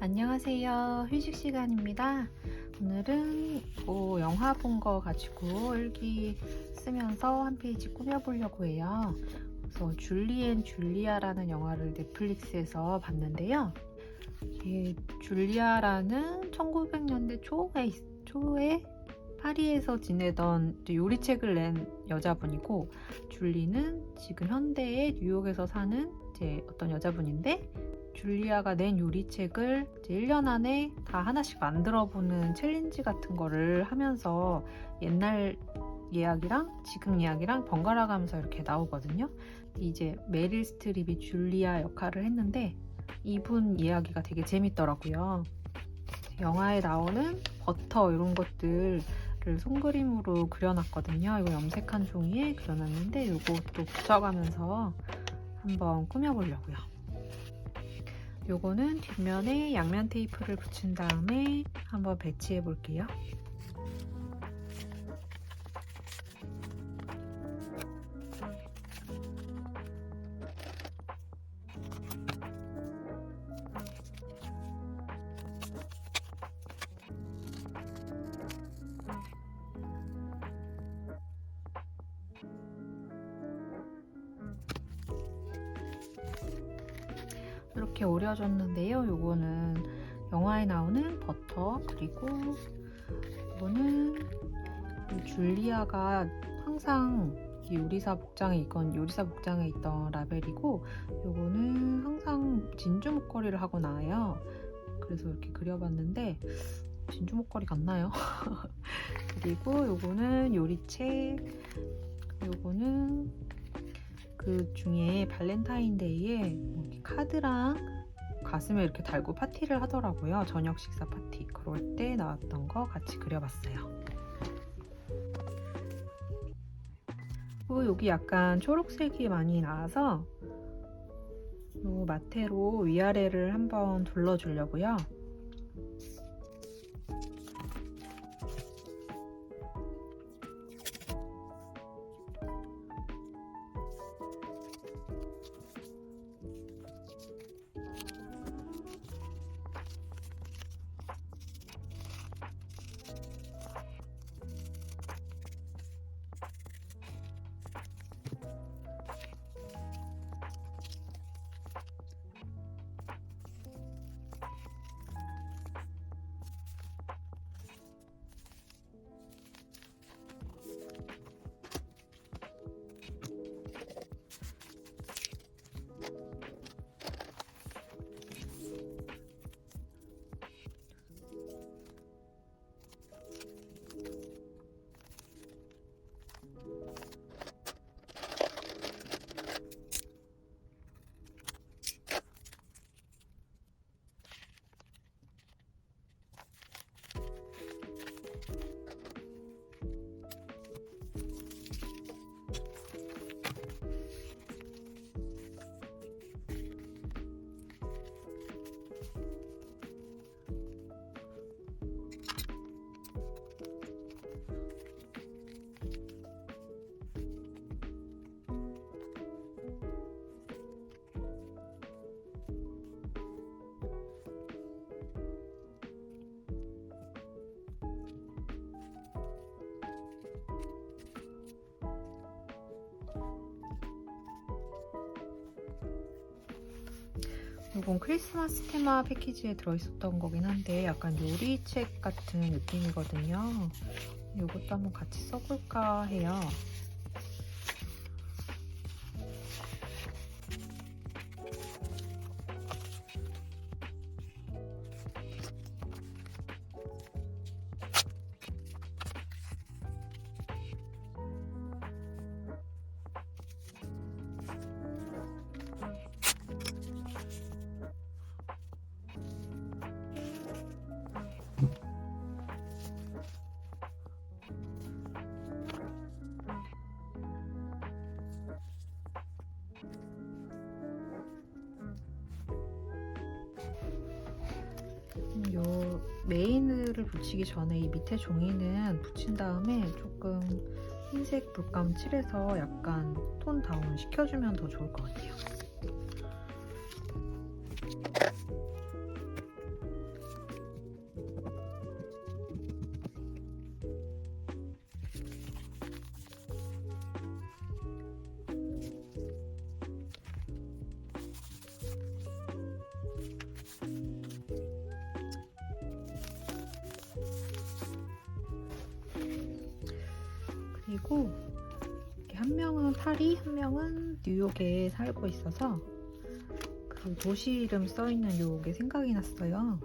안녕하세요. 휴식 시간입니다. 오늘은 뭐 영화 본 거 가지고 일기 쓰면서 한 페이지 꾸며보려고 해요. 그래서 줄리 앤 줄리아라는 영화를 넷플릭스에서 봤는데요. 이 줄리아라는 1900년대 초에, 있- 초에 파리에서 지내던 요리책을 낸 여자분이고 줄리는 지금 현대의 뉴욕에서 사는 이제 어떤 여자분인데 줄리아가 낸 요리책을 이제 1년 안에 다 하나씩 만들어보는 챌린지 같은 거를 하면서 옛날 이야기랑 지금 이야기랑 번갈아 가면서 이렇게 나오거든요. 이제 메릴 스트립이 줄리아 역할을 했는데 이분 이야기가 되게 재밌더라고요. 영화에 나오는 버터 이런 것들을 손그림으로 그려놨거든요. 이거 염색한 종이에 그려놨는데 이것도 붙여가면서 한번 꾸며보려고요. 요거는 뒷면에 양면 테이프를 붙인 다음에 한번 배치해 볼게요. 이렇게 오려졌는데요. 요거는 영화에 나오는 버터 그리고 이거는 이 줄리아가 항상 이 요리사 복장에 있건 요리사 복장에 있던 라벨이고 요거는 항상 진주 목걸이를 하고 나와요. 그래서 이렇게 그려봤는데 진주 목걸이 같나요? 그리고 요거는 요리책 요거는 그 중에 발렌타인데이에 뭐 카드랑 가슴에 이렇게 달고 파티를 하더라고요. 저녁 식사 파티. 그럴 때 나왔던 거 같이 그려봤어요. 그리고 여기 약간 초록색이 많이 나와서 요 마테로 위아래를 한번 둘러주려고요. 이건 크리스마스 테마 패키지에 들어있었던 거긴 한데 약간 요리책 같은 느낌이거든요. 이것도 한번 같이 써볼까 해요. 메인을 붙이기 전에 이 밑에 종이는 붙인 다음에 조금 흰색 물감 칠해서 약간 톤 다운 시켜주면 더 좋을 것 같아요. 친구들이고 이렇게 한 명은 파리, 한 명은 뉴욕에 살고 있어서 그 도시 이름 써 있는 요게 생각이 났어요.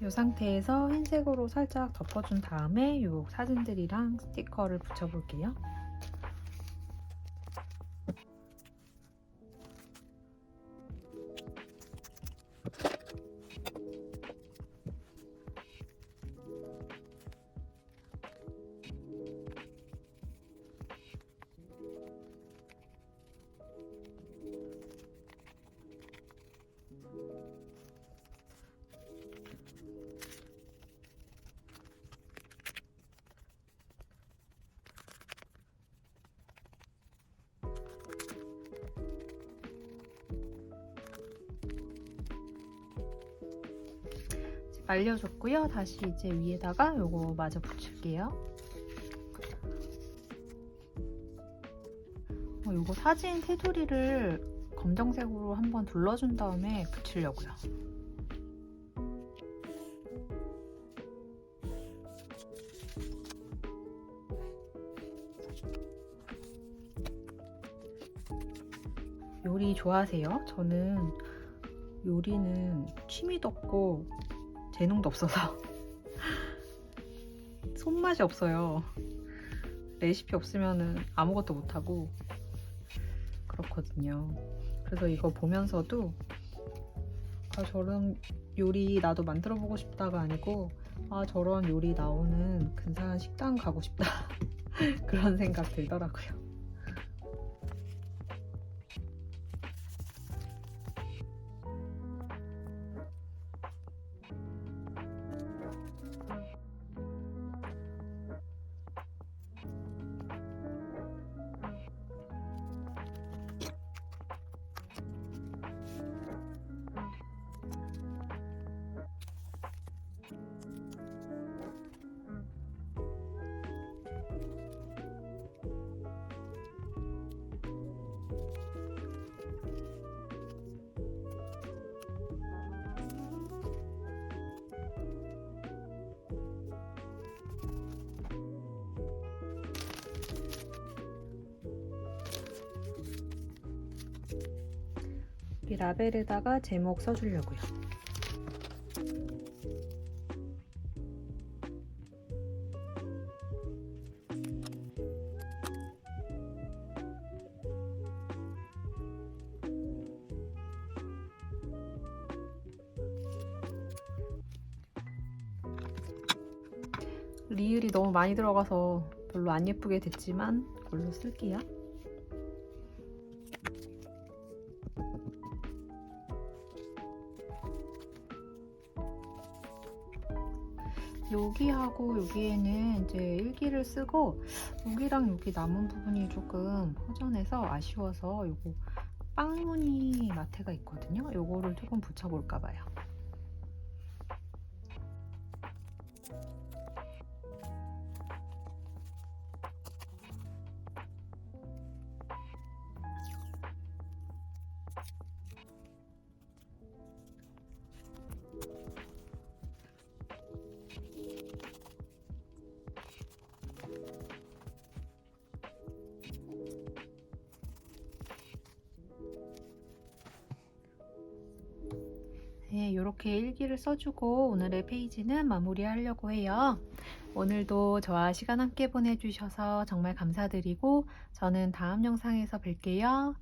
이 상태에서 흰색으로 살짝 덮어준 다음에 이 사진들이랑 스티커를 붙여볼게요. 말려줬고요. 다시 이제 위에다가 요거 마저 붙일게요. 어, 요거 사진 테두리를 검정색으로 한번 둘러준 다음에 붙이려고요. 요리 좋아하세요? 저는 요리는 취미도 없고 재능도 없어서 손맛이 없어요. 레시피 없으면은 아무것도 못하고 그렇거든요. 그래서 이거 보면서도 아, 저런 요리 나도 만들어 보고 싶다가 아니고 아 저런 요리 나오는 근사한 식당 가고 싶다 그런 생각 들더라고요. 이 라벨에다가 제목 써주려고요. 리을이 너무 많이 들어가서 별로 안 예쁘게 됐지만 이걸로 쓸게요. 여기하고 여기에는 이제 일기를 쓰고 여기랑 여기 남은 부분이 조금 허전해서 아쉬워서 요거 빵무늬 마테가 있거든요. 요거를 조금 붙여볼까 봐요. 이렇게 일기를 써주고 오늘의 페이지는 마무리하려고 해요. 오늘도 저와 시간 함께 보내주셔서 정말 감사드리고 저는 다음 영상에서 뵐게요.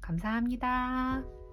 감사합니다.